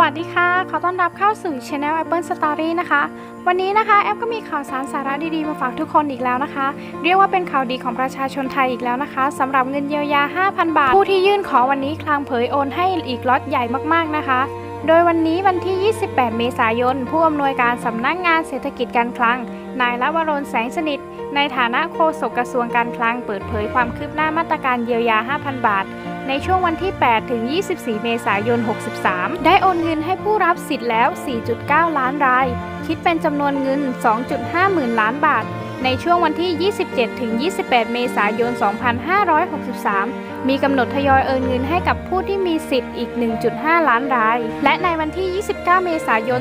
วัสดีค่ะ ขอต้อนรับเข้าสู่ Channel Apple Story นะคะ วันนี้นะคะแอปก็มีข่าวสารสาระดีๆ มาฝากทุกคนอีกแล้วนะคะ เรียกว่าเป็นข่าวดีของประชาชนไทยอีกแล้วนะคะสำหรับเงินเยียวยา 5,000 บาท ผู้ที่ยื่นขอวันนี้คลางเผยโอนให้อีกล็อตใหญ่มากๆนะคะ โดยวันนี้วันที่ 28 เมษายน ผู้อำนวยการสำนักงานเศรษฐกิจการคลัง นายละวรนแสงสนิท ในฐานะโฆษกกระทรวงการคลังเปิดเผยความคืบหน้ามาตรการเยียวยา 5,000 บาท ในช่วงวันที่ 8 ถึง 24 เมษายน 63 ได้โอนเงินให้ผู้รับสิทธิ์แล้ว 4.9 ล้านราย คิดเป็นจำนวนเงิน 2.5 หมื่นล้านบาท ในช่วงวันที่ 27 ถึง 28 เมษายน 2563 มีกำหนดทยอยโอนเงินให้กับผู้ที่มีสิทธิ์อีก 1.5 ล้านราย และในวันที่ 29 เมษายน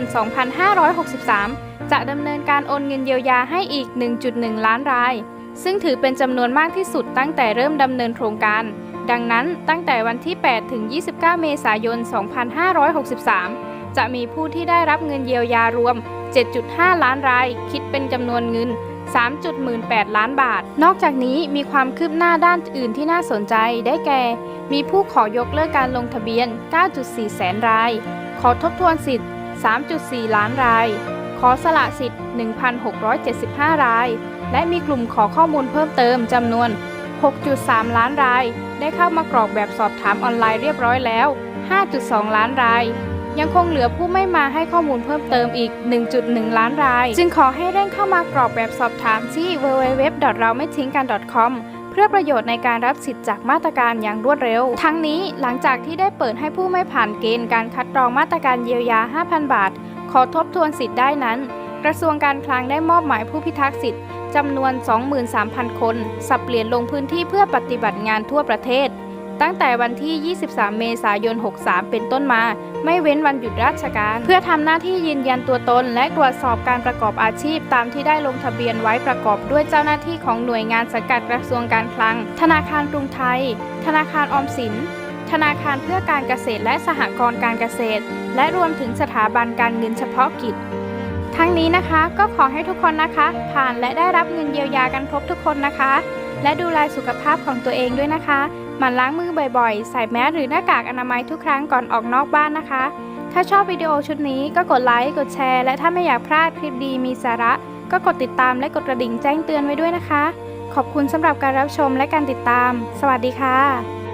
2563 จะดำเนินการโอนเงินเยียวยาให้อีก 1.1 ล้านราย ซึ่งถือเป็นจำนวนมากที่สุดตั้งแต่เริ่มดำเนินโครงการ ดังนั้นตั้งแต่วันที่ 8 ถึง 29 เมษายน 2563 จะมีผู้ที่ได้รับเงินเยียวยารวม 7.5 ล้านราย คิดเป็นจำนวนเงิน 3.18 ล้านบาท นอกจากนี้มีความคืบหน้าด้านอื่นที่น่าสนใจได้แก่ มีผู้ขอยกเลิกการลงทะเบียน 9.4 แสนราย ขอทบทวนสิทธิ์ 3.4 ล้านราย ขอสละสิทธิ์ 1,675 ราย และมีกลุ่มขอข้อมูลเพิ่มเติมจำนวน 6.3 ล้านราย ได้เข้ามากรอกแบบสอบถามออนไลน์เรียบร้อยแล้ว 5.2 ล้านราย ยังคงเหลือผู้ไม่มาให้ข้อมูลเพิ่มเติมอีก 1.1 ล้านราย จึงขอให้เร่งเข้ามากรอกแบบสอบถามที่ www. เราไม่ทิ้งกัน .com เพื่อประโยชน์ในการรับสิทธิ์จากมาตรการอย่างรวดเร็ว ทั้งนี้หลังจากที่ได้เปิดให้ผู้ไม่ผ่านเกณฑ์การคัดกรองมาตรการเยียวยา 5,000 บาท ขอทบทวนสิทธิ์ได้นั้น กระทรวงการคลังได้มอบหมายผู้พิทักษ์สิทธิ์ จำนวน 23,000 คน สับเปลี่ยนลงพื้นที่เพื่อปฏิบัติงานทั่วประเทศ ตั้งแต่วันที่ 23 เมษายน 63 เป็นต้นมา ไม่เว้นวันหยุดราชการ เพื่อทำหน้าที่ยืนยันตัวตน และตรวจสอบการประกอบอาชีพ ตามที่ได้ลงทะเบียนไว้ประกอบด้วยเจ้าหน้าที่ของหน่วยงานสังกัดกระทรวงการคลัง ธนาคารกรุงไทย ธนาคารออมสิน ธนาคารเพื่อการเกษตรและสหกรณ์การเกษตร และรวมถึงสถาบันการเงินเฉพาะกิจ ทั้งนี้นะคะก็ขอให้ทุกคนนะคะ ผ่านและได้รับเงินเยียวยากันครบทุกคนนะคะ และดูแลสุขภาพของตัวเองด้วยนะคะหมั่นล้างมือบ่อยๆ ใส่แมสหรือหน้ากากอนามัยทุกครั้งก่อนออกนอกบ้านนะคะ ถ้าชอบวิดีโอชุดนี้ก็กดไลค์กดแชร์ และถ้าไม่อยากพลาดคลิปดีมีสาระ ก็กดติดตามและกดกระดิ่งแจ้งเตือนไว้ด้วยนะคะ ขอบคุณสำหรับการรับชมและการติดตาม สวัสดีค่ะ